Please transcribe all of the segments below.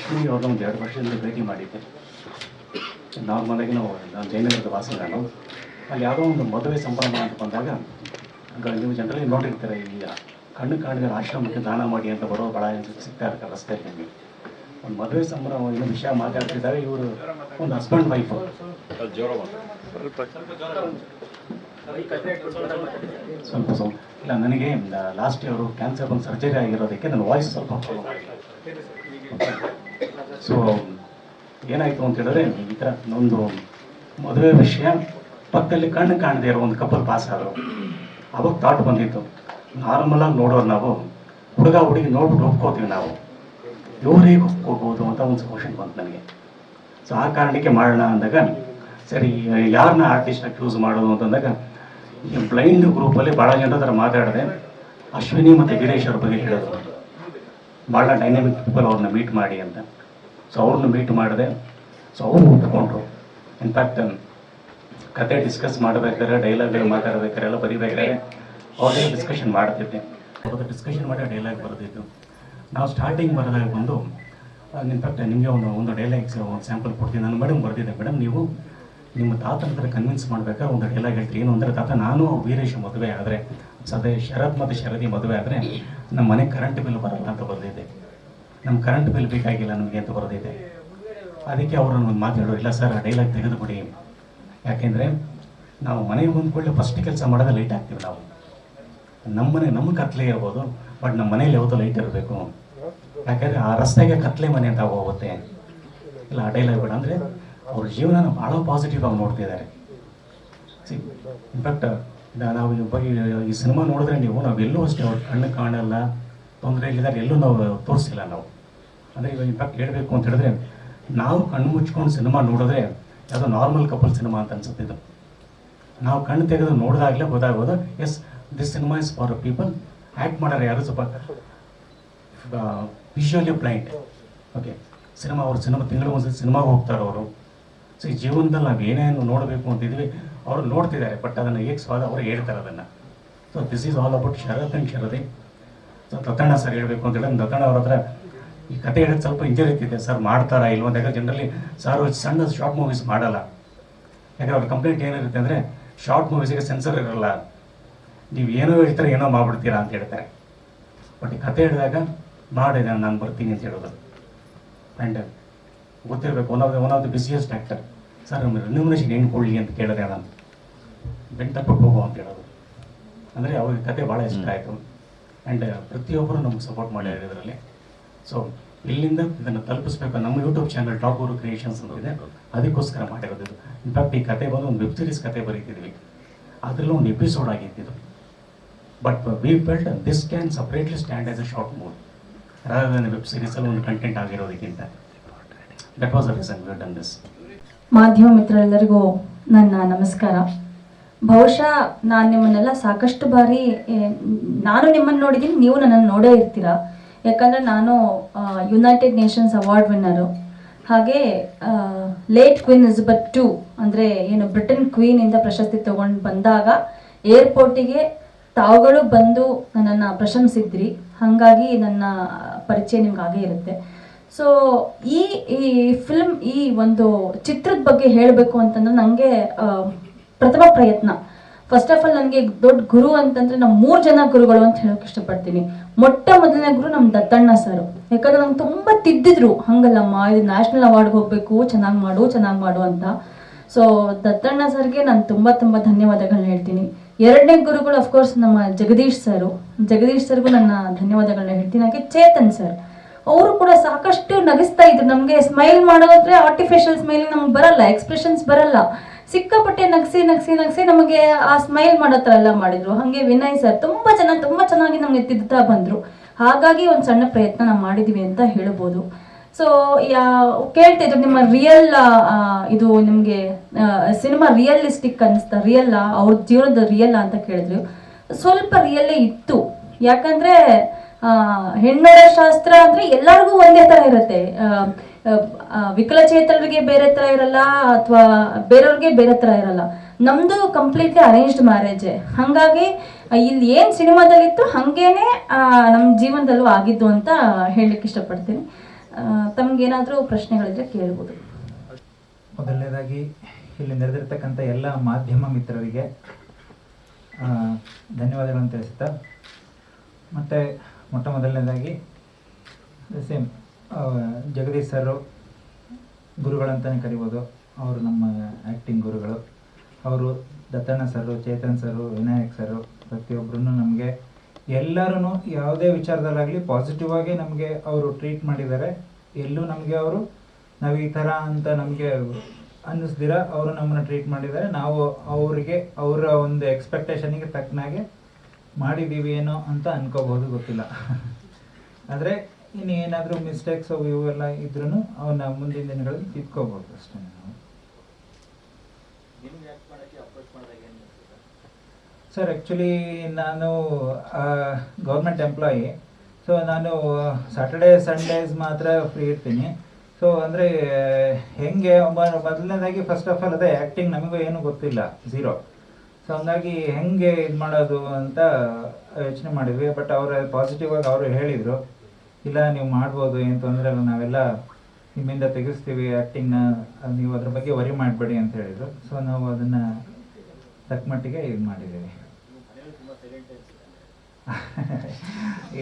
ಅಶ್ವಿನಿ ಅವ್ರನ್ನ ಒಂದು ಎರಡು ವರ್ಷದಿಂದ ಭೇಟಿ ಮಾಡಿದ್ದೆ. ನಾರ್ಮಲಾಗಿ ನಾವು ನಾನು ಜಯನಗರದ ವಾಸಿ ಅಲ್ಲಿ ಯಾವುದೋ ಒಂದು ಮದುವೆ ಸಂಭ್ರಮ ಅಂತ ಬಂದಾಗ ನೀವು ಜನರಲ್ಲಿ ನೋಡಿರ್ತಾರೆ ಇಲ್ಲಿ ಕಣ್ಣು ಕಾಣಿದ ಆಶ್ರಮಕ್ಕೆ ದಾನ ಮಾಡಿ ಅಂತ ಬರೋ ಬಳ ಸಿಗ್ತಾ ಇರ್ತಾರೆ ರಸ್ತೆಯಲ್ಲಿ ನಿಮಗೆ ಒಂದು ಮದುವೆ ಸಂಭ್ರಮ ವಿಷಯ ಮಾತಾಡ್ತಿದ್ದಾರೆ. ಇವರು ಒಂದು ಹಸ್ಬೆಂಡ್ ವೈಫ್ ಸ್ವಲ್ಪ ಸ್ವಲ್ಪ, ಇಲ್ಲ ನನಗೆ ಲಾಸ್ಟ್ ಅವರು ಕ್ಯಾನ್ಸರ್ ಬಂದು ಸರ್ಜರಿ ಆಗಿರೋದಕ್ಕೆ ನನ್ನ ವಾಯ್ಸ್ ಸ್ವಲ್ಪ ಸೊ ಏನಾಯಿತು ಅಂತ ಹೇಳಿದ್ರೆ ಈ ಥರ ಒಂದು ಮದುವೆ ವಿಷಯ ಪಕ್ಕದಲ್ಲಿ ಕಣ್ಣು ಕಾಣದೇ ಇರೋ ಒಂದು ಕಪಲ್ ಪಾಸ್ ಆದರು. ಅವಾಗ ಥಾಟ್ ಬಂದಿತ್ತು ನಾರ್ಮಲಾಗಿ ನೋಡೋರು ನಾವು, ಹುಡುಗ ಹುಡುಗಿ ನೋಡ್ಬಿಟ್ಟು ಒಪ್ಕೋತೀವಿ ನಾವು. ಇವ್ರು ಒಪ್ಕೋಬೋದು ಅಂತ ಒಂದು ಕ್ವಶನ್ ಬಂತು ನನಗೆ. ಸೊ ಆ ಕಾರಣಕ್ಕೆ ಮಾಡೋಣ ಅಂದಾಗ, ಸರಿ ಯಾರನ್ನ ಆರ್ಟಿಸ್ಟಾಗಿ ಚೂಸ್ ಮಾಡೋದು ಅಂತಂದಾಗ ಈ ಬ್ಲೈಂಡ್ ಗ್ರೂಪಲ್ಲಿ ಭಾಳ ಜನರ ಥರ ಮಾತಾಡಿದೆ, ಅಶ್ವಿನಿ ಮತ್ತು ವೀರೇಶ್ ಅವ್ರ ಬಗ್ಗೆ ಹೇಳಿದ್ರು. ಭಾಳ ಡೈನಾಮಿಕ್ ಪೀಪಲ್ ಅವ್ರನ್ನ ಮೀಟ್ ಮಾಡಿ ಅಂತ. ಸೊ ಅವ್ರನ್ನ ಮೀಟ್ ಮಾಡಿದೆ. ಸೊ ಅವ್ರು ಒಪ್ಕೊಂಡ್ರು ಇನ್ಫ್ಯಾಕ್ಟ್ ಕತೆ ಡಿಸ್ಕಸ್ ಮಾಡಬೇಕಾದ್ರೆ ಡೈಲಾಗ್ ಮಾತಾಡಬೇಕಾದ್ರೆ ಎಲ್ಲ ಬರೀಬೇಕಾದ್ರೆ ಅವ್ರಿಗೆ ಡಿಸ್ಕಷನ್ ಮಾಡ್ತಿದ್ದೆ. ಅವ್ರದ್ದು ಡಿಸ್ಕಷನ್ ಮಾಡಿ ಡೈಲಾಗ್ ಬರೆದಿದ್ದು. ನಾವು ಸ್ಟಾರ್ಟಿಂಗ್ ಬರೆದಾಗ ಬಂದು ಇನ್ಫ್ಯಾಕ್ಟ್ ನಿಮಗೆ ಒಂದು ಒಂದು ಡೈಲಾಗ್ಸ್ ಒಂದು ಸ್ಯಾಂಪಲ್ ಕೊಡ್ತೀನಿ. ನಾನು ಮೇಡಮ್ ಬರೆದಿದ್ದೆ ಮೇಡಮ್ ನೀವು ನಿಮ್ಮ ತಾತನ ಹತ್ರ ಕನ್ವಿನ್ಸ್ ಮಾಡಬೇಕಾದ್ರೆ ಒಂದು ಡೈಲಾಗ್ ಹೇಳ್ತೀರಿ. ಏನು ಅಂದರೆ, ತಾತ, ನಾನು ವೀರೇಶ್ ಮದುವೆ ಆದರೆ, ಸದೇ ಶರತ್ ಮತ್ತು ಶರದಿ ಮದುವೆ ಆದರೆ ನಮ್ಮ ಮನೆ ಕರೆಂಟ್ ಬಿಲ್ ಬರಲ್ಲ ಅಂತ ಬರೆದಿದೆ. ನಮ್ಮ ಕರೆಂಟ್ ಬಿಲ್ ಬೇಕಾಗಿಲ್ಲ ನಮಗೆ ಅಂತ ಬರೆದಿದೆ. ಅದಕ್ಕೆ ಅವರು ಒಂದು ಮಾತಾಡೋ ಇಲ್ಲ ಸರ್ ಆ ಡೈಲಾಗ್ ತೆಗೆದುಬಿಡಿ. ಯಾಕೆಂದರೆ ನಾವು ಮನೆಗೆ ಬಂದ ಕೂಡಲೇ ಫಸ್ಟ್ ಕೆಲಸ ಮಾಡೋದು ಲೈಟ್ ಹಾಕ್ತೀವಿ ನಾವು. ನಮ್ಮ ಮನೆ, ನಮ್ಮ ಕತ್ಲೆ ಇರ್ಬೋದು ಬಟ್ ನಮ್ಮ ಮನೇಲಿ ಯಾವತ್ತೂ ಲೈಟ್ ಇರಬೇಕು. ಯಾಕೆಂದರೆ ಆ ರಸ್ತೆಗೆ ಕತ್ಲೆ ಮನೆ ಅಂತ ಹೋಗುತ್ತೆ. ಇಲ್ಲ, ಆ ಡೈಲಾಗ್ ಬೇಡ. ಅಂದರೆ ಅವ್ರ ಜೀವನನ ಭಾಳ ಪಾಸಿಟಿವ್ ಆಗಿ ನೋಡ್ತಿದ್ದಾರೆ. ಇನ್ಫ್ಯಾಕ್ಟ್ ನಾವು ಈ ಸಿನಿಮಾ ನೋಡಿದ್ರೆ ನೀವು, ನಾವೆಲ್ಲೂ ಅಷ್ಟೇ, ಅವ್ರ ಕಣ್ಣು ಕಾಣಲ್ಲ, ತೊಂದರೆ ಇಲ್ಲಿದ್ದಾರೆ ಎಲ್ಲೂ ನಾವು ತೋರಿಸಿಲ್ಲ ನಾವು. ಅಂದರೆ ಇವಾಗ ಇನ್ಫ್ಯಾಕ್ಟ್ ಹೇಳಬೇಕು ಅಂತ ಹೇಳಿದ್ರೆ, ನಾವು ಕಣ್ಣು ಮುಚ್ಕೊಂಡು ಸಿನಿಮಾ ನೋಡಿದ್ರೆ ಯಾವುದೋ ನಾರ್ಮಲ್ ಕಪಲ್ ಸಿನಿಮಾ ಅಂತ ಅನ್ಸುತ್ತೆ ಇದು. ನಾವು ಕಣ್ಣು ತೆಗೆದು ನೋಡಿದಾಗಲೇ ಗೊತ್ತಾಗೋದು yes this cinema is for people act ಮಾಡೋರು ಯಾರು ಸ್ವಲ್ಪ ವಿಷುವಲಿ ಬ್ಲೈಂಡ್ ಓಕೆ ಸಿನಿಮಾ, ಅವರು ಸಿನಿಮಾ ತಿಂಗಳು ಒಂದ್ಸತಿ ಸಿನಿಮಾಗೆ ಹೋಗ್ತಾರೆ ಅವರು ಸೊ ಈ ಜೀವನದಲ್ಲಿ ನಾವು ಏನೇನು ನೋಡಬೇಕು ಅಂತಿದ್ವಿ ಅವರು ನೋಡ್ತಿದ್ದಾರೆ ಬಟ್ ಅದನ್ನು ಹೇಗೆ ಸ್ವಾದ ಅವ್ರು ಹೇಳ್ತಾರೆ ಅದನ್ನು. So this is all about Sharath and Sharadi. So Dattanna sir ಹೇಳಬೇಕು ಅಂತ ಹೇಳಿದ್ರೆ ದತ್ತಣ್ಣ ಅವ್ರ ಹತ್ರ ಈ ಕತೆ ಹೇಳೋದು ಸ್ವಲ್ಪ ಇಂಜರಿ ಇರ್ತಿದೆ ಸರ್ ಮಾಡ್ತಾರಾ ಇಲ್ವ ಅಂತ ಯಾಕಂದ್ರೆ ಜನರಲಿ ಸರ್ ಸಣ್ಣ ಶಾರ್ಟ್ ಮೂವೀಸ್ ಮಾಡಲ್ಲ. ಯಾಕಂದ್ರೆ ಅವ್ರ ಕಂಪ್ಲೇಂಟ್ ಏನಿರುತ್ತೆ ಅಂದರೆ ಶಾರ್ಟ್ ಮೂವೀಸಿಗೆ ಸೆನ್ಸರ್ ಇರಲ್ಲ. ನೀವು ಏನೋ ಹೇಳ್ತಾರೆ, ಏನೋ ಮಾಡ್ಬಿಡ್ತೀರಾ ಅಂತ ಹೇಳ್ತಾರೆ. ಬಟ್ ಈ ಕತೆ ಹೇಳಿದಾಗ ಮಾಡಿದೆ ನಾನು ಬರ್ತೀನಿ ಅಂತ ಹೇಳೋದು. ಆ್ಯಂಡ್ ಗೊತ್ತಿರಬೇಕು one of the one of the busiest actor sir ನಮ್ಮ ರೆನ್ಯೂಮಿನೇಷನ್ ಏನು ಕೊಡಲಿ ಅಂತ ಕೇಳಿದೆ ನಾನು ಬೆಂಟ್ ತಪ್ಪಕ್ಕೆ ಹೋಗು ಅಂತ ಹೇಳೋದು. ಅಂದರೆ ಅವ್ರಿಗೆ ಕತೆ ಭಾಳ ಇಷ್ಟ ಆಯಿತು. ಆ್ಯಂಡ್ ಪ್ರತಿಯೊಬ್ಬರು ನಮ್ಗೆ ಸಪೋರ್ಟ್ ಮಾಡಿದ್ದಾರೆ ಇದರಲ್ಲಿ. ಸೊ ಇಲ್ಲಿಂದ ಇದನ್ನು ತಲುಪಿಸ್ಬೇಕು. ನಮ್ಮ YouTube channel top Guru creations ಅಂತ ಇದೆ. ಅದಕ್ಕೋಸ್ಕರ ಮಾಡಿರೋದು ಇದು. ಇನ್ಫ್ಯಾಕ್ಟ್ ಈ ಕತೆ ಬಂದು ಒಂದು ವೆಬ್ ಸೀರೀಸ್ ಕತೆ ಬರೀತಿದ್ವಿ. ಅದರಲ್ಲಿ ಒಂದು ಎಪಿಸೋಡ್ ಆಗಿತ್ತು but we felt this can separately stand as a short movie rather web ಸೀರೀಸಲ್ಲಿ ಒಂದು content ಆಗಿರೋದಕ್ಕಿಂತ. That was a reason we done this ಮಾಧ್ಯಮ ಮಿತ್ರರೆಲ್ಲರಿಗೂ ನನ್ನ ನಮಸ್ಕಾರ. ಬಹುಶಃ ನಾನು ನಿಮ್ಮನ್ನೆಲ್ಲ ಸಾಕಷ್ಟು ಬಾರಿ ನಾನು ನಿಮ್ಮನ್ನು ನೋಡಿದ್ದೀನಿ, ನೀವು ನನ್ನನ್ನು ನೋಡೇ ಇರ್ತೀರ? ಯಾಕಂದರೆ ನಾನು ಯುನೈಟೆಡ್ ನೇಷನ್ಸ್ ಅವಾರ್ಡ್ ವಿನ್ನರು ಹಾಗೆ ಲೇಟ್ ಕ್ವೀನ್ ಇಸಬತ್ ಟು ಅಂದರೆ ಏನು ಬ್ರಿಟನ್ ಕ್ವೀನಿಂದ ಪ್ರಶಸ್ತಿ ತಗೊಂಡು ಬಂದಾಗ ಏರ್ಪೋರ್ಟಿಗೆ ತಾವುಗಳು ಬಂದು ನನ್ನನ್ನು ಪ್ರಶಂಸಿದ್ರಿ. ಹಾಗಾಗಿ ನನ್ನ ಪರಿಚಯ ನಿಮ್ಗೆ ಆಗೇ ಇರುತ್ತೆ. ಸೊ ಈ ಈ ಫಿಲ್ಮ್ ಈ ಒಂದು ಚಿತ್ರದ ಬಗ್ಗೆ ಹೇಳಬೇಕು ಅಂತಂದ್ರೆ ನನಗೆ ಪ್ರಥಮ ಪ್ರಯತ್ನ. ಫಸ್ಟ್ ಆಫ್ ಆಲ್ ನನಗೆ ದೊಡ್ಡ ಗುರು ಅಂತಂದ್ರೆ ನಮ್ಮ ಮೂರು ಜನ ಗುರುಗಳು ಅಂತ ಹೇಳೋಕೆ ಇಷ್ಟಪಡ್ತೀನಿ. ಮೊಟ್ಟ ಮೊದಲನೇ ಗುರು ನಮ್ಮ ದತ್ತಣ್ಣ ಸರ್. ಯಾಕಂದ್ರೆ ನಂಗೆ ತುಂಬ ತಿದ್ದಿದ್ರು, ಹಂಗಲ್ಲಮ್ಮ, ಇದು ನ್ಯಾಷನಲ್ ಅವಾರ್ಡ್ಗೆ ಹೋಗ್ಬೇಕು, ಚೆನ್ನಾಗಿ ಮಾಡು ಚೆನ್ನಾಗಿ ಮಾಡು ಅಂತ. ಸೊ ದತ್ತಣ್ಣ ಸರ್ಗೆ ನಾನು ತುಂಬ ತುಂಬ ಧನ್ಯವಾದಗಳನ್ನ ಹೇಳ್ತೀನಿ. ಎರಡನೇ ಗುರುಗಳು ಅಫ್ಕೋರ್ಸ್ ನಮ್ಮ ಜಗದೀಶ್ ಸರು. ಜಗದೀಶ್ ಸರ್ಗೂ ನನ್ನ ಧನ್ಯವಾದಗಳನ್ನ ಹೇಳ್ತೀನಿ. ಹಾಗೆ ಚೇತನ್ ಸರ್. ಅವರು ಕೂಡ ಸಾಕಷ್ಟು ನಗಿಸ್ತಾ ಇದ್ರು. ನಮಗೆ ಸ್ಮೈಲ್ ಮಾಡೋದ್ರೆ ಆರ್ಟಿಫಿಷಿಯಲ್ ಸ್ಮೈಲ್ ನಮ್ಗೆ ಬರಲ್ಲ ಎಕ್ಸ್ಪ್ರೆಷನ್ಸ್ ಬರಲ್ಲ. ಸಿಕ್ಕಾಪಟ್ಟೆ ನಗ್ಸಿ ನಗ್ಸಿ ನಗ್ಸಿ ನಮಗೆ ಆ ಸ್ಮೈಲ್ ಮಾಡೋ ಥರ ಎಲ್ಲ ಮಾಡಿದ್ರು. ಹಾಗೆ ವಿನಯ್ ಸರ್ ತುಂಬ ಜನ, ತುಂಬ ಚೆನ್ನಾಗಿ ನಮಗೆ ತಿದ್ದುತ್ತಾ ಬಂದರು. ಹಾಗಾಗಿ ಒಂದು ಸಣ್ಣ ಪ್ರಯತ್ನ ನಾವು ಮಾಡಿದ್ದೀವಿ ಅಂತ ಹೇಳ್ಬೋದು. ಸೊ ಯಾ ಕೇಳ್ತಿದ್ರು ನಿಮ್ಮ ರಿಯಲ್ ಇದು ನಿಮಗೆ ಸಿನಿಮಾ ರಿಯಲಿಸ್ಟಿಕ್ ಅನ್ನಿಸ್ತಾ ರಿಯಲ್ಲ ಅವ್ರ ಜೀವನದ ರಿಯಲ್ ಅಂತ ಕೇಳಿದ್ರು. ಸ್ವಲ್ಪ ರಿಯಲ್ಲೇ ಇತ್ತು. ಯಾಕಂದ್ರೆ ಹೆಣ್ಣೊಡ ಶಾಸ್ತ್ರ ಅಂದ್ರೆ ಎಲ್ಲರಿಗೂ ಒಂದೇ ತರ ಇರುತ್ತೆ. ವಿಕಲಚೇತನರಿಗೆ ಬೇರೆ ತರ ಇರಲ್ಲ, ಅಥವಾ ಬೇರೆಯವ್ರಿಗೆ ಬೇರೆ ತರ ಇರಲ್ಲ. ನಮ್ದು ಕಂಪ್ಲೀಟ್ಲಿ ಅರೇಂಜ್ಡ್ ಮ್ಯಾರೇಜ್ ಹಂಗಾಗಿ ಇಲ್ಲಿ ಏನ್ ಸಿನಿಮಾದಲ್ಲಿತ್ತು, ಹಂಗೇನೆ ನಮ್ಮ ಜೀವನದಲ್ಲೂ ಆಗಿದ್ದು ಅಂತ ಹೇಳಲಿಕ್ಕೆ ಇಷ್ಟಪಡ್ತೀನಿ. ತಮಗೇನಾದರೂ ಪ್ರಶ್ನೆಗಳಿದ್ರೆ ಕೇಳ್ಬೋದು. ಮೊದಲನೇದಾಗಿ, ಇಲ್ಲಿ ನೆರೆದಿರ್ತಕ್ಕಂಥ ಎಲ್ಲ ಮಾಧ್ಯಮ ಮಿತ್ರರಿಗೆ ಧನ್ಯವಾದಗಳನ್ನು ತಿಳಿಸುತ್ತಾ, ಮತ್ತು ಮೊಟ್ಟ ಮೊದಲನೇದಾಗಿ ಸೇಮ್ ಜಗದೀಶ್ ಸರು ಗುರುಗಳಂತಲೇ ಕರಿಬೋದು. ಅವರು ನಮ್ಮ ಆ್ಯಕ್ಟಿಂಗ್ ಗುರುಗಳು. ಅವರು ದತ್ತಣ್ಣ ಸರು ಚೇತನ್ ಸರು ವಿನಾಯಕ್ ಸರು ಪ್ರತಿಯೊಬ್ಬರೂ ನಮಗೆ ಎಲ್ಲರೂ ಯಾವುದೇ ವಿಚಾರದಲ್ಲಾಗಲಿ ಪಾಸಿಟಿವ್ ಆಗಿ ನಮಗೆ ಅವರು ಟ್ರೀಟ್ ಮಾಡಿದ್ದಾರೆ ಎಲ್ಲೂ ನಮಗೆ ಅವರು ನಾವು ಈ ಥರ ಅಂತ ನಮಗೆ ಅನ್ನಿಸ್ದಿರ, ಅವರು ನಮ್ಮನ್ನು ಟ್ರೀಟ್ ಮಾಡಿದ್ದಾರೆ ನಾವು ಅವರಿಗೆ ಅವರ ಒಂದು ಎಕ್ಸ್ಪೆಕ್ಟೇಷನಿಗೆ ತಕ್ಕನಾಗೆ ಮಾಡಿದ್ದೀವಿ ಏನೋ ಅಂತ ಅನ್ಕೋಬಹುದು ಗೊತ್ತಿಲ್ಲ. ಆದರೆ ಇನ್ನು ಏನಾದರೂ ಮಿಸ್ಟೇಕ್ಸ್ ಅವು ಇವು ಎಲ್ಲ ಇದ್ರೂ ಅವನ್ನ ಮುಂದಿನ ದಿನಗಳಲ್ಲಿ ತಿದ್ಕೋಬಹುದು ಅಷ್ಟೇ ನಾವು. ಸರ್ ಆ್ಯಕ್ಚುಲಿ ನಾನು ಗೌರ್ಮೆಂಟ್ ಎಂಪ್ಲಾಯಿ ಸೊ ನಾನು ಸಾಟರ್ಡೇ ಸಂಡೇಸ್ ಮಾತ್ರ ಫ್ರೀ ಇರ್ತೀನಿ. ಸೊ ಅಂದರೆ ಹೆಂಗೆ ಮೊದಲನೇದಾಗಿ ಫಸ್ಟ್ ಆಫ್ ಆಲ್ ಅದೇ ಆ್ಯಕ್ಟಿಂಗ್ ನಮಗೂ ಏನೂ ಗೊತ್ತಿಲ್ಲ ಝೀರೋ ಸೊ ಹಂಗಾಗಿ ಹೆಂಗೆ ಇದು ಮಾಡೋದು ಅಂತ ಯೋಚನೆ ಮಾಡಿದ್ವಿ. ಬಟ್ ಅವರು ಪಾಸಿಟಿವ್ ಆಗಿ ಅವರು ಹೇಳಿದರು. ಇಲ್ಲ ನೀವು ಮಾಡ್ಬೋದು ಏನು ತೊಂದರೆ ಇಲ್ಲ ನಾವೆಲ್ಲ ನಿಮ್ಮಿಂದ ತೆಗೆಸ್ತೀವಿ ಆ್ಯಕ್ಟಿಂಗ್ನ ನೀವು ಅದ್ರ ಬಗ್ಗೆ ವರಿ ಮಾಡಬೇಡಿ ಅಂತ ಹೇಳಿದರು. ಸೊ ನಾವು ಅದನ್ನು ತಕ್ಕ ಮಟ್ಟಿಗೆ ಇದು ಮಾಡಿದ್ದೀವಿ.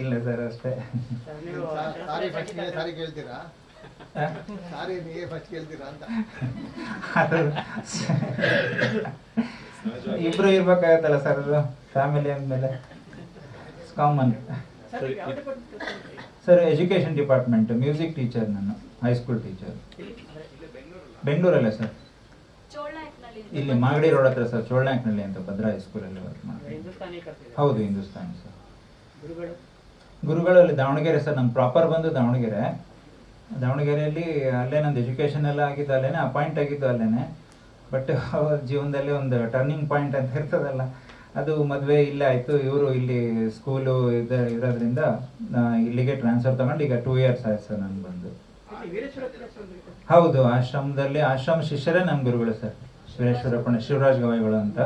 ಇಲ್ಲ ಸರ್ ಅಷ್ಟೇ. ಸಾರಿ ನೀವೇ ಫಸ್ಟ್ ಕೇಳ್ತೀರಾ? ಅಂತ. ಇಬ್ರು ಇರ್ಬೇಕಾಗತ್ತಲ್ಲ ಸರ್ ಅದು ಫ್ಯಾಮಿಲಿ ಅಂದಮೇಲೆ. Common sir education department music teacher ನಾನು ಹೈಸ್ಕೂಲ್ ಟೀಚರ್ ಬೆಂಗಳೂರಲ್ಲ ಸರ್ ಇಲ್ಲಿ ಮಾಗಡಿ ರೋಡ್ ಹತ್ರ ಸರ್ ಚೋಳ್ನಾಕ್ನಲ್ಲಿ ಅಂತ ಭದ್ರಾ ಹೈಸ್ಕೂಲಲ್ಲಿ ವರ್ಕ್ ಮಾಡ್ತೀನಿ. ಹಿಂದೂಸ್ತಾನಿ ಕಲ್ತಿದ್ದೀರಾ? ಹೌದು ಹಿಂದೂಸ್ತಾನಿ ಸರ್ ಗುರುಗಳಲ್ಲಿ ಗುರುಗಳು? ಅಲ್ಲಿ ದಾವಣಗೆರೆ ಸರ್ ನಮ್ಮ ಪ್ರಾಪರ್ ಬಂದು ದಾವಣಗೆರೆ. ದಾವಣಗೆರೆಯಲ್ಲಿ ಅಲ್ಲೇ ನಂದು ಎಜುಕೇಷನ್ ಎಲ್ಲ ಆಗಿದ್ದು ಅಲ್ಲೇನೆ ಅಪಾಯಿಂಟ್ ಆಗಿದ್ದು ಅಲ್ಲೇನೆ. ಬಟ್ ಜೀವನದಲ್ಲಿ ಒಂದು ಟರ್ನಿಂಗ್ ಪಾಯಿಂಟ್ ಅಂತ ಇರ್ತದಲ್ಲ ಅದು ಮದುವೆ ಇಲ್ಲೇ ಆಯಿತು ಇವರು ಇಲ್ಲಿ ಸ್ಕೂಲು ಇದ ಇರೋದ್ರಿಂದ ಇಲ್ಲಿಗೆ ಟ್ರಾನ್ಸ್ಫರ್ ತಗೊಂಡು ಈಗ ಟೂ ಇಯರ್ಸ್ ಆಯ್ತು ಸರ್ ನಾನು ಬಂದು. ಹೌದು ಆಶ್ರಮದಲ್ಲಿ ಆಶ್ರಮ ಶಿಷ್ಯರೇ ನಮ್ಮ ಗುರುಗಳು ಸರ್. ವೀರೇಶ್ವರಪ್ಪಣ ಶಿವರಾಜ್ ಗವಾಯಿಗಳು ಅಂತ.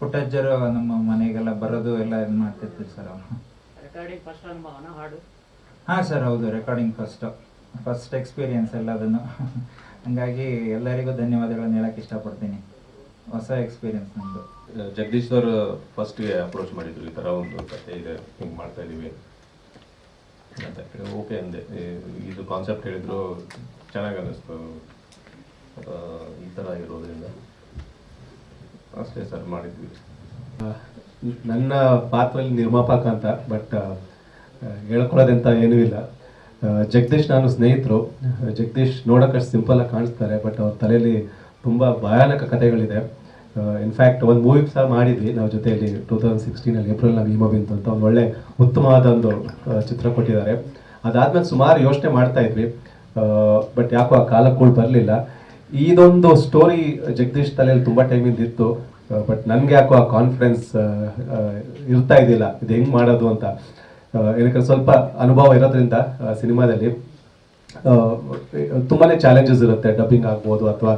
ಪುಟ್ಟಜ್ಜರು ನಮ್ಮ ಮನೆಗೆಲ್ಲ ಬರೋದು ಎಲ್ಲ ಇದು ಮಾಡ್ತಿರ್ತೀವಿ ಸರ್ ಅವನು ಹಾಂ ಸರ್ ಹೌದು ರೆಕಾರ್ಡಿಂಗ್ ಫಸ್ಟು ಫಸ್ಟ್ ಎಕ್ಸ್ಪೀರಿಯನ್ಸ್ ಎಲ್ಲ ಅದನ್ನು. ಹಂಗಾಗಿ ಎಲ್ಲರಿಗೂ ಧನ್ಯವಾದಗಳನ್ನು ಹೇಳಕ್ಕೆ ಇಷ್ಟಪಡ್ತೀನಿ. ಹೊಸ ಎಕ್ಸ್ಪೀರಿಯನ್ಸ್ ನಮ್ಮದು ಜಗದೀಶ್ ಸರ್ ಫಸ್ಟ್ಗೆ ಅಪ್ರೋಚ್ ಮಾಡಿದ್ರು ಈ ಥರ ಒಂದು ಕತೆ ಇದೆ ಹಿಂಗೆ ಮಾಡ್ತಾ ಇದ್ದೀವಿ ಅಂತ ಓಕೆ ಅಂದೆ. ಇದು ಕಾನ್ಸೆಪ್ಟ್ ಹೇಳಿದ್ರು ಚೆನ್ನಾಗಿ ಅನ್ನಿಸ್ತು. ಆ, ಈ ಥರ ಇರೋದ್ರಿಂದ ಅಷ್ಟೇ ಸರ್ ಮಾಡಿದ್ವಿ. ನನ್ನ ಪಾತ್ರಲ್ಲಿ ನಿರ್ಮಾಪಕ ಅಂತ ಬಟ್ ಹೇಳ್ಕೊಳ್ಳೋದಂತ ಏನೂ ಇಲ್ಲ. ಜಗದೀಶ್ ನಾನು ಸ್ನೇಹಿತರು. ಜಗದೀಶ್ ನೋಡೋಕಷ್ಟು ಸಿಂಪಲ್ ಆಗಿ ಕಾಣಿಸ್ತಾರೆ ಬಟ್ ಅವ್ರ ತಲೆಯಲ್ಲಿ ತುಂಬ ಭಯಾನಕ ಕಥೆಗಳಿದೆ. ಇನ್ಫ್ಯಾಕ್ಟ್ ಒಂದು ಮೂವಿ ಸಹ ಮಾಡಿದ್ವಿ, ನಾವು ಜೊತೆಯಲ್ಲಿ ಟೂ ತೌಸಂಡ್ ಸಿಕ್ಸ್ಟೀನಲ್ಲಿ ಏಪ್ರಿಲ್ ನಾವು ಅಂತ ಒಂದು ಒಳ್ಳೆ ಉತ್ತಮವಾದ ಒಂದು ಚಿತ್ರ ಕೊಟ್ಟಿದ್ದಾರೆ. ಅದಾದ್ಮೇಲೆ ಸುಮಾರು ಯೋಚನೆ ಮಾಡ್ತಾ ಇದ್ವಿ. ಬಟ್ ಯಾಕೋ ಆ ಕಾಲಕ್ಕೂ ಬರಲಿಲ್ಲ. ಇದೊಂದು ಸ್ಟೋರಿ ಜಗದೀಶ್ ತಲೆಯಲ್ಲಿ ತುಂಬ ಟೈಮಿಂದ ಇತ್ತು. ಬಟ್ ನನಗೆ ಯಾಕೋ ಆ ಕಾನ್ಫಿಡೆನ್ಸ್ ಇರ್ತಾ ಇದ್ದಿಲ್ಲ. ಇದು ಹೆಂಗೆ ಮಾಡೋದು ಅಂತ. ಏನಕ್ಕೆ ಸ್ವಲ್ಪ ಅನುಭವ ಇರೋದ್ರಿಂದ ಸಿನಿಮಾದಲ್ಲಿ ತುಂಬಾ ಚಾಲೆಂಜಸ್ ಇರುತ್ತೆ. ಡಬ್ಬಿಂಗ್ ಆಗ್ಬೋದು ಅಥವಾ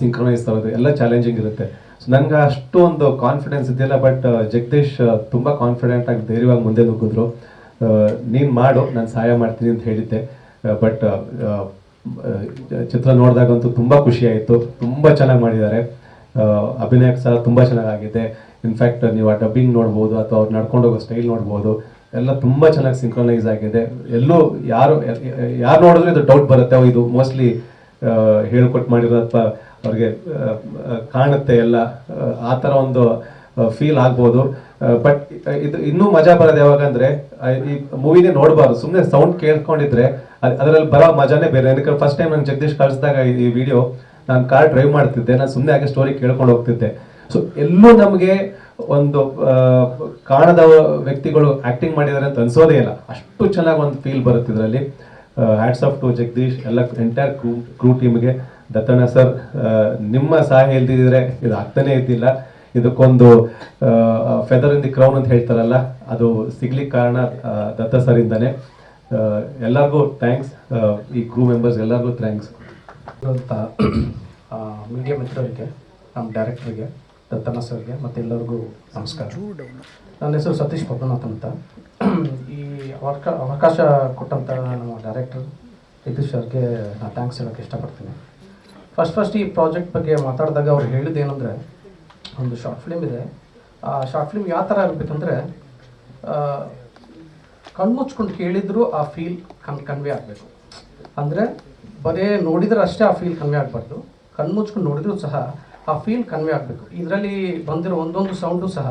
ಸಿಂಕ್ರನೈಸ್ ತರೋದು, ಎಲ್ಲ ಚಾಲೆಂಜಿಂಗ್ ಇರುತ್ತೆ. ಸೊ ನಂಗೆ ಅಷ್ಟು ಒಂದು ಕಾನ್ಫಿಡೆನ್ಸ್ ಇದೆಯಲ್ಲ ಬಟ್ ಜಗದೀಶ್ ತುಂಬ ಕಾನ್ಫಿಡೆಂಟ್ ಆಗಿ ಧೈರ್ಯವಾಗಿ ಮುಂದೆ ನುಗ್ಗಿದ್ರು. ನೀನು ಮಾಡು, ನಾನು ಸಹಾಯ ಮಾಡ್ತೀನಿ ಅಂತ ಹೇಳಿದ್ದೆ. ಬಟ್ ಚಿತ್ರ ನೋಡಿದಾಗಂತೂ ತುಂಬ ಖುಷಿ ಆಯಿತು. ತುಂಬ ಚೆನ್ನಾಗಿ ಮಾಡಿದ್ದಾರೆ. ಅಭಿನಯಕ್ಕೆ ಸಹ ತುಂಬ ಚೆನ್ನಾಗಾಗಿದೆ. ಇನ್ಫ್ಯಾಕ್ಟ್ ನೀವು ಆ ಡಬ್ಬಿಂಗ್ ನೋಡ್ಬೋದು, ಅಥವಾ ಅವ್ರು ನಡ್ಕೊಂಡು ಹೋಗೋ ಸ್ಟೈಲ್ ನೋಡ್ಬೋದು. ಎಲ್ಲ ತುಂಬ ಚೆನ್ನಾಗಿ ಸಿಂಕ್ರೋನೈಸ್ ಆಗಿದೆ. ಎಲ್ಲೂ ಯಾರು ಯಾರು ನೋಡಿದ್ರು ಇದು ಡೌಟ್ ಬರುತ್ತೆ. ಇದು ಮೋಸ್ಟ್ಲಿ ಹೇಳ್ಕೊಟ್ಟು ಅಥವಾ ಅವ್ರಿಗೆ ಕಾಣುತ್ತೆ ಎಲ್ಲ. ಆ, ಥರ ಒಂದು ಫೀಲ್ ಆಗ್ಬೋದು. ಬಟ್ ಇದು ಇನ್ನೂ ಮಜಾ ಬರೋದು ಯಾವಾಗ ಅಂದ್ರೆ ಈ ಮೂವಿನೇ ನೋಡಬಾರ್ದು. ಸುಮ್ಮನೆ ಸೌಂಡ್ ಕೇಳ್ಕೊಂಡಿದ್ರೆ ಅದರಲ್ಲಿ ಬರೋ ಮಜಾನೇ ಬೇರೆ. ಯಾಕಂದ್ರೆ ಫಸ್ಟ್ ಟೈಮ್ ನಾನು ಜಗದೀಶ್ ಕಳಿಸಿದಾಗ ಈ ವಿಡಿಯೋ ನಾನು ಕಾರ್ ಡ್ರೈವ್ ಮಾಡ್ತಿದ್ದೆ. ನಾನು ಸುಮ್ಮನೆ ಹಾಗೆ ಸ್ಟೋರಿ ಕೇಳ್ಕೊಂಡು ಹೋಗ್ತಿದ್ದೆ. ಸೊ ಎಲ್ಲೂ ನಮಗೆ ಒಂದು ಕಾಣದ ವ್ಯಕ್ತಿಗಳು ಆಕ್ಟಿಂಗ್ ಮಾಡಿದ್ದಾರೆ ಅಂತ ಅನ್ಸೋದೇ ಇಲ್ಲ. ಅಷ್ಟು ಚೆನ್ನಾಗಿ ಒಂದು ಫೀಲ್ ಬರುತ್ತೆ ಇದರಲ್ಲಿ. ಹ್ಯಾಟ್ಸ್ ಆಫ್ ಟು ಜಗದೀಶ್, ಎಲ್ಲ ಎಂಟೈರ್ ಕ್ರೂ ಕ್ರೂ ಟೀಮ್ಗೆ ದತ್ತಣ್ಣ ಸರ್ ನಿಮ್ಮ ಸಹಾಯ ಇಲ್ದಿದ್ರೆ ಇದು ಆಗ್ತಾನೆ ಇದ್ದಿಲ್ಲ. ಇದಕ್ಕೊಂದು ಫೆದರ್ ಇನ್ ದಿ ಕ್ರೌನ್ ಅಂತ ಹೇಳ್ತಾರಲ್ಲ, ಅದು ಸಿಗ್ಲಿಕ್ಕೆ ಕಾರಣ ದತ್ತ ಸರ್ ಇಂದಾನೆ. ಎಲ್ಲರಿಗೂ ಥ್ಯಾಂಕ್ಸ್ ಈ ಕ್ರೂ ಮೆಂಬರ್ಸ್ ಎಲ್ಲರಿಗೂ ಥ್ಯಾಂಕ್ಸ್ ಅಂತ ಮೀಡಿಯಾ ಮಿತ್ರರಿಗೆ, ನಮ್ಮ ಡೈರೆಕ್ಟ್ರಿಗೆ ದತ್ತಣ್ಣ ಸರ್ಗೆ ಮತ್ತೆ ಎಲ್ಲರಿಗೂ ನಮಸ್ಕಾರ. ನನ್ನ ಹೆಸರು ಸತೀಶ್ ಪದ್ಮನಾಥ್ ಅಂತ. ಈ ಅವಕ ಅವಕಾಶ ಕೊಟ್ಟಂತ ನಮ್ಮ ಡೈರೆಕ್ಟರ್ ನಿತೀಶ್ ಸರ್ಗೆ ನಾನು ಥ್ಯಾಂಕ್ಸ್ ಹೇಳೋಕ್ಕೆ ಇಷ್ಟಪಡ್ತೀನಿ. ಫಸ್ಟ್ ಫಸ್ಟ್ ಈ ಪ್ರಾಜೆಕ್ಟ್ ಬಗ್ಗೆ ಮಾತಾಡಿದಾಗ ಅವ್ರು ಹೇಳಿದ್ದು ಏನಂದರೆ ಒಂದು ಶಾರ್ಟ್ ಫಿಲ್ಮ್ ಇದೆ. ಆ ಶಾರ್ಟ್ ಫಿಲ್ಮ್ ಯಾವ ಥರ ಇರಬೇಕಂದ್ರೆ ಕಣ್ಮುಚ್ಕೊಂಡು ಕೇಳಿದ್ರು ಆ ಫೀಲ್ ಕನ್ ಕನ್ವೆ ಆಗಬೇಕು. ಅಂದರೆ ಬರೀ ನೋಡಿದ್ರೆ ಅಷ್ಟೇ ಆ ಫೀಲ್ ಕನ್ವೆ ಆಗಬಾರ್ದು. ಕಣ್ಮುಚ್ಕೊಂಡು ನೋಡಿದ್ರು ಸಹ ಆ ಫೀಲ್ ಕನ್ವೆ ಆಗಬೇಕು. ಇದರಲ್ಲಿ ಬಂದಿರೋ ಒಂದೊಂದು ಸೌಂಡು ಸಹ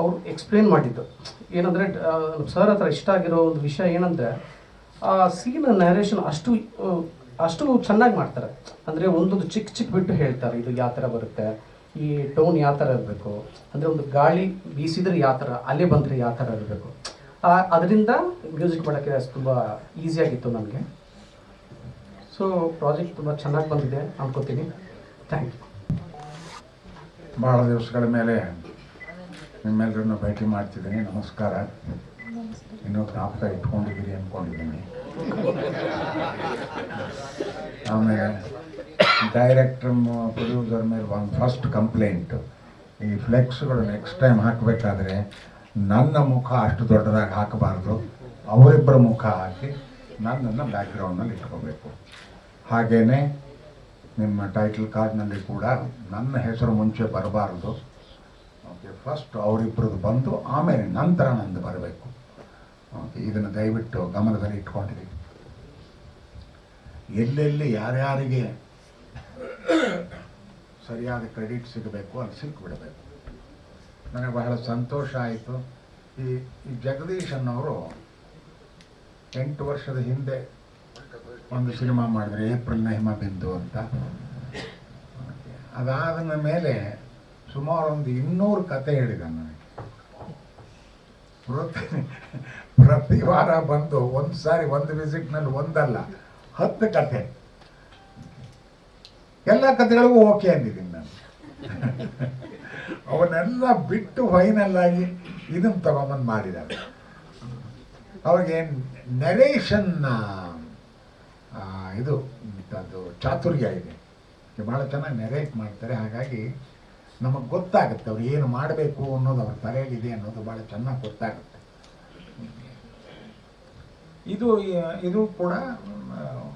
ಅವರು ಎಕ್ಸ್ಪ್ಲೇನ್ ಮಾಡಿದ್ದು. ಏನಂದರೆ ಸರ್ ಹತ್ರ ಇಷ್ಟ ಆಗಿರೋ ಒಂದು ವಿಷಯ ಏನಂದರೆ, ಆ ಸೀನ್ ನ್ಯಾರೇಷನ್ ಅಷ್ಟು ಅಷ್ಟು ಚೆನ್ನಾಗಿ ಮಾಡ್ತಾರೆ. ಅಂದರೆ ಒಂದೊಂದು ಚಿಕ್ಕ ಚಿಕ್ಕ ಬಿಟ್ಟು ಹೇಳ್ತಾರೆ, ಇದು ಯಾವ ಥರ ಬರುತ್ತೆ, ಈ ಟೋನ್ ಯಾವ ಥರ ಇರಬೇಕು, ಅಂದರೆ ಒಂದು ಗಾಳಿ ಬೀಸಿದ್ರೆ ಯಾವ ಥರ ಅಲೆ ಬಂದರೆ ಯಾವ ಥರ ಇರಬೇಕು. ಅದರಿಂದ ಮ್ಯೂಸಿಕ್ ಮಾಡೋಕ್ಕೆ ತುಂಬ ಈಸಿಯಾಗಿತ್ತು ನನಗೆ. ಸೊ ಪ್ರಾಜೆಕ್ಟ್ ತುಂಬ ಚೆನ್ನಾಗಿ ಬಂದಿದೆ ಅನ್ಕೋತೀನಿ. ಥ್ಯಾಂಕ್ ಯು ಭಾಳ ದಿವಸಗಳ ಮೇಲೆ ನಿಮ್ಮೆಲ್ಲರನ್ನು ಭೇಟಿ ಮಾಡ್ತಿದ್ದೀನಿ. ನಮಸ್ಕಾರ. ಇನ್ನೂ ಜ್ಞಾಪಕ ಇಟ್ಕೊಂಡಿದ್ದೀನಿ ಅಂದ್ಕೊಂಡಿದ್ದೀನಿ ಆಮೇಲೆ ಡೈರೆಕ್ಟ್ರ್ ಪ್ರೊಡ್ಯೂಸರ್ ಮೇಲೆ ಒಂದು ಫಸ್ಟ್ ಕಂಪ್ಲೇಂಟ್ ಈ ಫ್ಲೆಕ್ಸ್ಗಳು ನೆಕ್ಸ್ಟ್ ಟೈಮ್ ಹಾಕಬೇಕಾದ್ರೆ ನನ್ನ ಮುಖ ಅಷ್ಟು ದೊಡ್ಡದಾಗಿ ಹಾಕಬಾರ್ದು. ಅವರಿಬ್ಬರ ಮುಖ ಹಾಕಿ ನನ್ನನ್ನು ಬ್ಯಾಕ್ಗ್ರೌಂಡ್ನಲ್ಲಿ ಇಟ್ಕೋಬೇಕು. ಹಾಗೆಯೇ ನಿಮ್ಮ ಟೈಟಲ್ ಕಾರ್ಡ್ನಲ್ಲಿ ಕೂಡ ನನ್ನ ಹೆಸರು ಮುಂಚೆ ಬರಬಾರ್ದು. ಓಕೆ ಫಸ್ಟ್ ಅವರಿಬ್ಬರದ್ದು ಬಂದು ಆಮೇಲೆ ನಂತರ ನಂದು ಬರಬೇಕು. ಓಕೆ ಇದನ್ನು ದಯವಿಟ್ಟು ಗಮನದಲ್ಲಿ ಇಟ್ಕೊಂಡಿರಿ. ಎಲ್ಲೆಲ್ಲಿ ಯಾರ್ಯಾರಿಗೆ ಸರಿಯಾದ ಕ್ರೆಡಿಟ್ ಸಿಗಬೇಕು ಅಲ್ಲಿ ಸಿಕ್ಬಿಡಬೇಕು. ನನಗೆ ಬಹಳ ಸಂತೋಷ ಆಯಿತು. ಈ ಈ ಜಗದೀಶ್ ಅನ್ನೋರು ಎಂಟು ವರ್ಷದ ಹಿಂದೆ ಒಂದು ಸಿನಿಮಾ ಮಾಡಿದ್ರೆ ಏಪ್ರಿಲ್ನ ಹಿಮಬಿಂದು ಅಂತ. ಅದಾದ ಮೇಲೆ ಸುಮಾರು ಒಂದು ಇನ್ನೂರು ಕತೆ ಹೇಳಿದ ನನಗೆ ಪ್ರತಿ ಪ್ರತಿ ವಾರ ಬಂದು ಒಂದು ಸಾರಿ ಒಂದು ವಿಸಿಟ್ನಲ್ಲಿ ಒಂದಲ್ಲ, ಹತ್ತು ಕತೆ. ಎಲ್ಲ ಕತೆಗಳಿಗೂ ಓಕೆ ಅಂದಿದ್ದೀನಿ ನಾನು. ಅವನ್ನೆಲ್ಲ ಬಿಟ್ಟು ಫೈನಲ್ ಆಗಿ ಇದನ್ನು ತಗೊಂಬಂದು ಮಾಡಿದ್ದಾರೆ. ಅವ್ರಿಗೆ ನೆರೇಷನ್ ಇದು ಅದು ಚಾತುರ್ಯ ಇದೆ. ಭಾಳ ಚೆನ್ನಾಗಿ ನೆರೇಟ್ ಮಾಡ್ತಾರೆ. ಹಾಗಾಗಿ ನಮಗೆ ಗೊತ್ತಾಗುತ್ತೆ ಅವ್ರು ಏನು ಮಾಡಬೇಕು ಅನ್ನೋದು ಅವ್ರ ತಲೆಯಲ್ಲಿದೆ ಅನ್ನೋದು ಭಾಳ ಚೆನ್ನಾಗಿ ಗೊತ್ತಾಗುತ್ತೆ. ಇದು ಇದು ಕೂಡ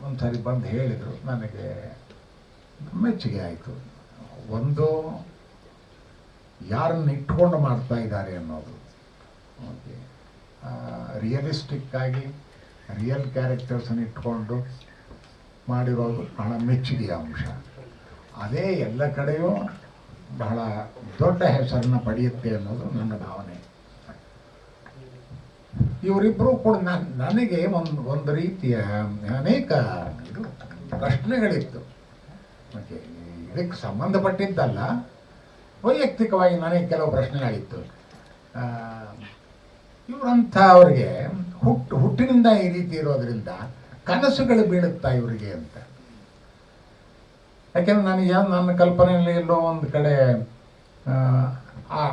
ಒಂದ್ಸರಿ ಬಂದು ಹೇಳಿದರು. ನನಗೆ ಮೆಚ್ಚುಗೆ ಆಯಿತು. ಒಂದು, ಯಾರನ್ನ ಇಟ್ಕೊಂಡು ಮಾಡ್ತಾ ಇದ್ದಾರೆ ಅನ್ನೋದು. ಓಕೆ ರಿಯಲಿಸ್ಟಿಕ್ ಆಗಿ ರಿಯಲ್ ಕ್ಯಾರೆಕ್ಟರ್ಸನ್ನು ಇಟ್ಕೊಂಡು ಮಾಡಿರೋದು ಬಹಳ ಮೆಚ್ಚುಗೆಯ ಅಂಶ. ಅದೇ ಎಲ್ಲ ಕಡೆಯೂ ಬಹಳ ದೊಡ್ಡ ಹೆಸರನ್ನು ಪಡೆಯುತ್ತೆ ಅನ್ನೋದು ನನ್ನ ಭಾವನೆ. ಇವರಿಬ್ಬರು ಕೂಡ ನಾನು ನನಗೆ ಒಂದು ಒಂದು ರೀತಿಯ ಅನೇಕ ಪ್ರಶ್ನೆಗಳಿತ್ತು. ಇದಕ್ಕೆ ಸಂಬಂಧಪಟ್ಟಿದ್ದಲ್ಲ, ವೈಯಕ್ತಿಕವಾಗಿ ನನಗೆ ಕೆಲವು ಪ್ರಶ್ನೆಗಳಿತ್ತು. ಇವರಂಥ ಅವರಿಗೆ ಹುಟ್ಟು, ಹುಟ್ಟಿನಿಂದ ಈ ರೀತಿ ಇರೋದ್ರಿಂದ ಕನಸುಗಳು ಬೀಳುತ್ತಾ ಇವರಿಗೆ ಅಂತ. ಯಾಕೆಂದ್ರೆ ನನಗೆ ನನ್ನ ಕಲ್ಪನೆಯಲ್ಲಿ ಎಲ್ಲೋ ಒಂದು ಕಡೆ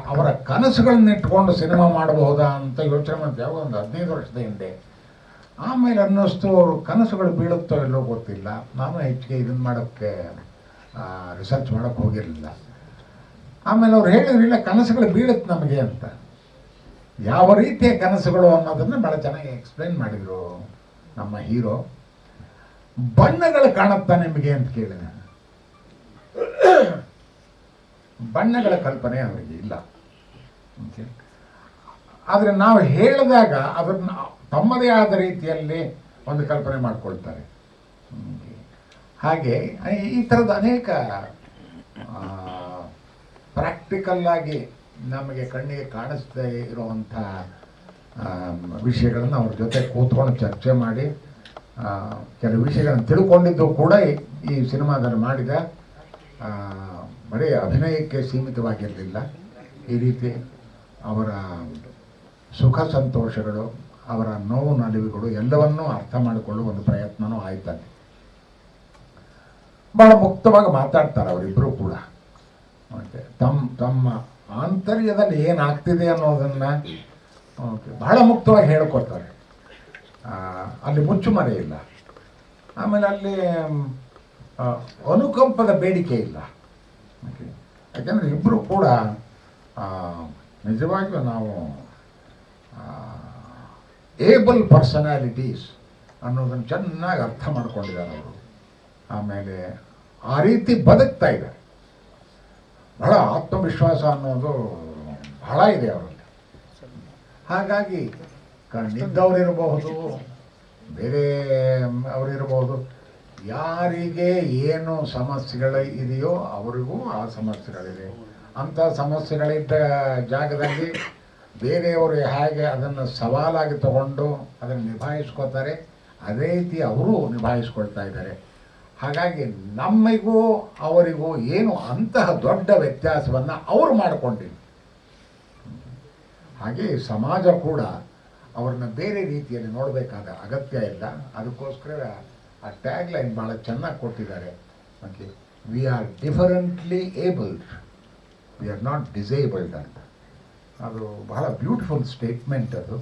ಅವರ ಕನಸುಗಳನ್ನ ಇಟ್ಕೊಂಡು ಸಿನಿಮಾ ಮಾಡಬಹುದಾ ಅಂತ ಯೋಚನೆ ಮಾಡ್ತೀವಿ ಯಾವಾಗ ಒಂದು ಹದಿನೈದು ವರ್ಷದ ಹಿಂದೆ. ಆಮೇಲೆ ಅನ್ನಿಸ್ತು ಅವರು ಕನಸುಗಳು ಬೀಳುತ್ತೋ ಇಲ್ಲೋ ಗೊತ್ತಿಲ್ಲ. ನಾನು ಹೆಚ್ಚಿಗೆ ಇದನ್ನು ಮಾಡೋಕ್ಕೆ ರಿಸರ್ಚ್ ಮಾಡೋಕ್ಕೆ ಹೋಗಿರಲಿಲ್ಲ. ಆಮೇಲೆ ಅವ್ರು ಹೇಳಿದ್ರು, ಇಲ್ಲ, ಕನಸುಗಳು ಬೀಳುತ್ತೆ ನಮಗೆ ಅಂತ. ಯಾವ ರೀತಿಯ ಕನಸುಗಳು ಅನ್ನೋದನ್ನು ಭಾಳ ಚೆನ್ನಾಗಿ ಎಕ್ಸ್ಪ್ಲೈನ್ ಮಾಡಿದರು. ನಮ್ಮ ಹೀರೋ, ಬಣ್ಣಗಳು ಕಾಣುತ್ತಾ ನಿಮಗೆ ಅಂತ ಕೇಳಿದೆ. ಬಣ್ಣಗಳ ಕಲ್ಪನೆ ಅವರಿಗೆ ಇಲ್ಲ. ಆದರೆ ನಾವು ಹೇಳಿದಾಗ ಅದನ್ನು ತಮ್ಮದೇ ಆದ ರೀತಿಯಲ್ಲಿ ಒಂದು ಕಲ್ಪನೆ ಮಾಡಿಕೊಳ್ತಾರೆ. ಹಾಗೆ, ಈ ಥರದ ಅನೇಕ ಪ್ರಾಕ್ಟಿಕಲ್ ಆಗಿ ನಮಗೆ ಕಣ್ಣಿಗೆ ಕಾಣಿಸ್ತಾ ಇರುವಂಥ ವಿಷಯಗಳನ್ನು ಅವ್ರ ಜೊತೆ ಕೂತ್ಕೊಂಡು ಚರ್ಚೆ ಮಾಡಿ ಕೆಲವು ವಿಷಯಗಳನ್ನು ತಿಳ್ಕೊಂಡಿದ್ದು ಕೂಡ ಈ- ಸಿನಿಮಾದಲ್ಲಿ ಮಾಡಿದ ಬರೀ ಅಭಿನಯಕ್ಕೆ ಸೀಮಿತವಾಗಿರಲಿಲ್ಲ. ಈ ರೀತಿ ಅವರ ಸುಖ ಸಂತೋಷಗಳು, ಅವರ ನೋವು ನಲಿವುಗಳು ಎಲ್ಲವನ್ನೂ ಅರ್ಥ ಮಾಡಿಕೊಳ್ಳುವ ಒಂದು ಪ್ರಯತ್ನವೂ ಆಯ್ತಂತೆ ಬಹಳ ಮುಕ್ತವಾಗಿ ಮಾತಾಡ್ತಾರೆ ಅವರಿಬ್ಬರೂ ಕೂಡ. ತಮ್ಮ ತಮ್ಮ ಆಂತರ್ಯದಲ್ಲಿ ಏನಾಗ್ತಿದೆ ಅನ್ನೋದನ್ನು ಓಕೆ, ಬಹಳ ಮುಕ್ತವಾಗಿ ಹೇಳ್ಕೊಡ್ತಾರೆ. ಅಲ್ಲಿ ಅಲ್ಲಿ ಮುಚ್ಚುಮರೆ ಇಲ್ಲ. ಆಮೇಲೆ ಅಲ್ಲಿ ಅನುಕಂಪದ ಬೇಡಿಕೆ ಇಲ್ಲ. ಯಾಕೆಂದರೆ ಇಬ್ಬರು ಕೂಡ ನಿಜವಾಗಿಯೂ ನಾವು ಏಬಲ್ ಪರ್ಸನಾಲಿಟೀಸ್ ಅನ್ನೋದನ್ನು ಚೆನ್ನಾಗಿ ಅರ್ಥ ಮಾಡ್ಕೊಂಡಿದ್ದಾರೆ ಅವರು. ಆಮೇಲೆ ಆ ರೀತಿ ಬದುಕ್ತಾ ಇದ್ದಾರೆ. ಬಹಳ ಆತ್ಮವಿಶ್ವಾಸ ಅನ್ನೋದು ಬಹಳ ಇದೆ ಅವರಲ್ಲಿ. ಹಾಗಾಗಿ ಕಣ್ಣಿದ್ದವರಿರಬಹುದು, ಬೇರೆ ಅವರಿರಬಹುದು. ಯಾರಿಗೆ ಏನು ಸಮಸ್ಯೆಗಳು ಇದೆಯೋ ಅವರಿಗೂ ಆ ಸಮಸ್ಯೆಗಳಿದೆ ಅಂಥ ಸಮಸ್ಯೆಗಳಿದ್ದ ಜಾಗದಲ್ಲಿ ಬೇರೆಯವರು ಹೇಗೆ ಅದನ್ನು ಸವಾಲಾಗಿ ತಗೊಂಡು ಅದನ್ನು ನಿಭಾಯಿಸ್ಕೋತಾರೆ ಅದೇ ರೀತಿ ಅವರು ನಿಭಾಯಿಸ್ಕೊಳ್ತಾ ಇದ್ದಾರೆ. ಹಾಗಾಗಿ ನಮಗೂ ಅವರಿಗೂ ಏನು ಅಂತಹ ದೊಡ್ಡ ವ್ಯತ್ಯಾಸವನ್ನು ಅವರು ಮಾಡಿಕೊಂಡಿಲ್ಲ. ಹಾಗೆ ಸಮಾಜ ಕೂಡ ಅವ್ರನ್ನ ಬೇರೆ ರೀತಿಯಲ್ಲಿ ನೋಡಬೇಕಾದ ಅಗತ್ಯ ಇಲ್ಲ. ಅದಕ್ಕೋಸ್ಕರ ಆ ಟ್ಯಾಗ್ ಲೈನ್ ಭಾಳ ಚೆನ್ನಾಗಿ ಕೊಟ್ಟಿದ್ದಾರೆ. Okay we are differently abled we are not disabled ಅಂತ. ಅದು ಬಹಳ ಬ್ಯೂಟಿಫುಲ್ ಸ್ಟೇಟ್ಮೆಂಟ್ ಅದು.